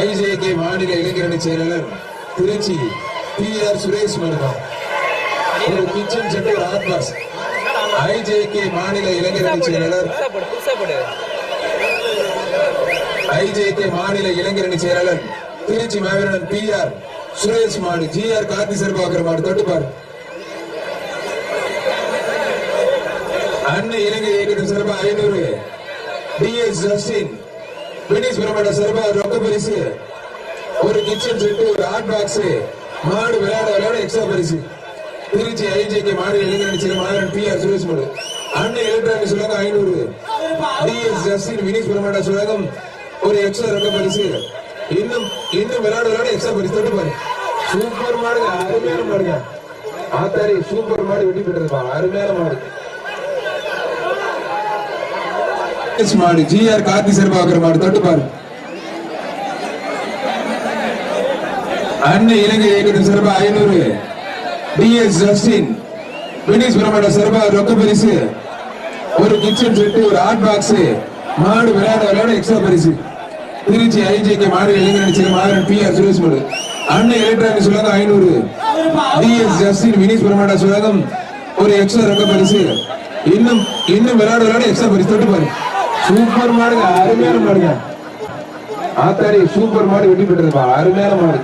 IJK மாநில இளைஞரணி செயலாளர் திருச்சி பி ஆர் சுரேஷ் மருதம் ஒரு கிச்சன் சென்டர் ஆத்மாஸ். ஐஜேகே மாநில இளைஞரணி செயலாளர் ஐஜேகே மாநில இளைஞரணி செயலாளர் திருச்சி மாவீரன் பி ஆர் சுரேஷ் மாடு ஜி ஆர் கார்த்தி சிறப்பாக்கிற மாடு தொட்டுப்பார். அன்னை இலங்கை இயக்கத்தின் சிறப்பா ஐநூறு. டி எஸ் ஜஸ்டின் பிரிட்டிஷ் பிரமாண்ட சிறப்பா ரொக்க பரிசு. ஒரு கிச்சன் செட்டு ஒரு ஹாட் பாக்ஸ் மாடு விளையாட விளையாட எக்ஸ்ட்ரா பரிசு. திருச்சி ஐஜேகே மாநில இளைஞரணி செயலர் மாவீரன் பி ஆர் சுரேஷ் மாடு. அன்னை எலக்ட்ரானிக் சுலகம் ஐநூறு. டிஎஸ் ஜஸ்டின் வினிஷ் பிரமாண்ட சுலகம் ஒரு எக்ஸ்ட்ரா ரொக்க பரிசு. இன்னும் இன்னும் விளையாட விளையாட எக்ஸ்ட்ரா பரிசு தொட்டு பாரு. சூப்பர் மாடுங்க அருமையான மாடுங்க. ஆத்தாரி சூப்பர் மாடு வெட்டி பெற்றதுப்பா அருமையான மாடு எஸ் மாடு ஜிஆர் கார்த்தி சிறப்பாக்குற மாடு தொட்டு பாரு. அன்னை இலங்கை இயக்கத்தின் சிறப்பா ஐநூறு டிஎஸ் ஜஸ்டின் வினிஷ் பிரமாட சிறப்பா ரொக்க பரிசு ஒரு கிச்சன் செட்டு ஒரு ஹாட் பாக்ஸ் மாடு விளையாட விளையாட எக்ஸ்ட்ரா பரிசு. திருச்சி ஐஜேகே மாடு இளைஞர் செயலர் மாவீரன் பி ஆர் சுரேஷ் மாடு. அன்னை எலக்ட்ரானிக் சுலகம் ஐநூறு டிஎஸ் ஜஸ்டின் வினிஷ் பிரமாட சுலகம் ஒரு எக்ஸ்ட்ரா ரொக்க பரிசு. இன்னும் இன்னும் விளையாட விளையாட எக்ஸ்ட்ரா பரிசு தொட்டு பாருங்க சூப்பர் மாடுங்க அருமையான மாடுங்க. ஆத்தாரி சூப்பர் மாடு வெட்டி பெற்றதுப்பா அருமையான மாடு.